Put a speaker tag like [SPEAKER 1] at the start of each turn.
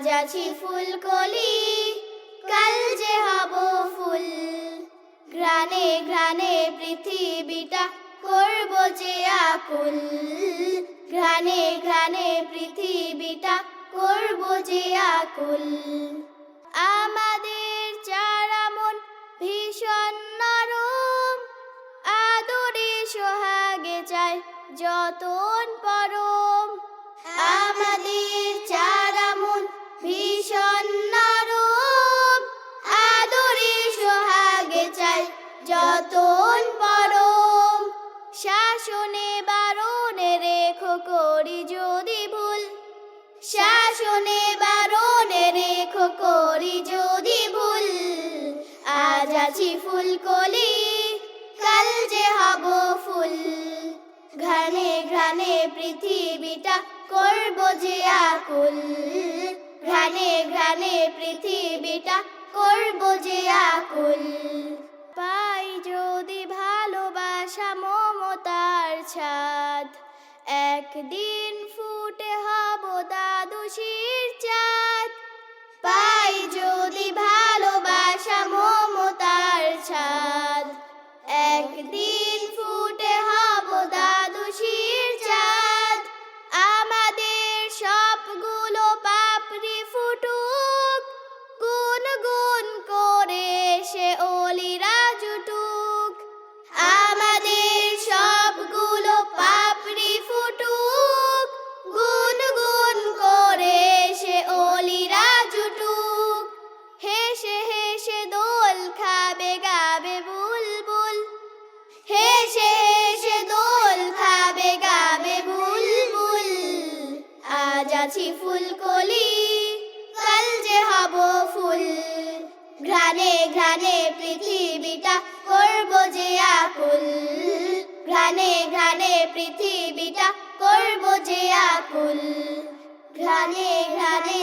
[SPEAKER 1] আজ আছি ফুলকলি, কাল যে হব ফুল। ঘ্রাণে ঘ্রাণে পৃথিবীটা করব যে আকুল। ঘ্রাণে ঘ্রাণে পৃথিবীটা করব যে আকুল। আমাদের চারা মন ভীষণ নরম, আদরে সোহাগে চায় যতন পরম। যতন পরম, শাসনে বারণে রেখো করি যদি ভুল। শাসনে বারণে রেখো করি যদি ভুল। আজ আছি ফুলকলি, কাল যে হব ফুল। ঘ্রাণে ঘ্রাণে পৃথিবীটা করব যে আকুল। ঘ্রাণে ঘ্রাণে ভালোবাসা মমতার ছাদ। একদিন ফুটে হব দাদুশির চাঁদ। পাই যদি ভালোবাসা মমতার ছাদ। একদিন আজ আছি ফুলকলি, কাল যে হব ফুল। ঘ্রাণে ঘ্রাণে পৃথিবীটা করব যে আকুল। ঘ্রাণে ঘ্রাণে পৃথিবীটা করব যে আকুল। ঘ্রাণে ঘ্রাণে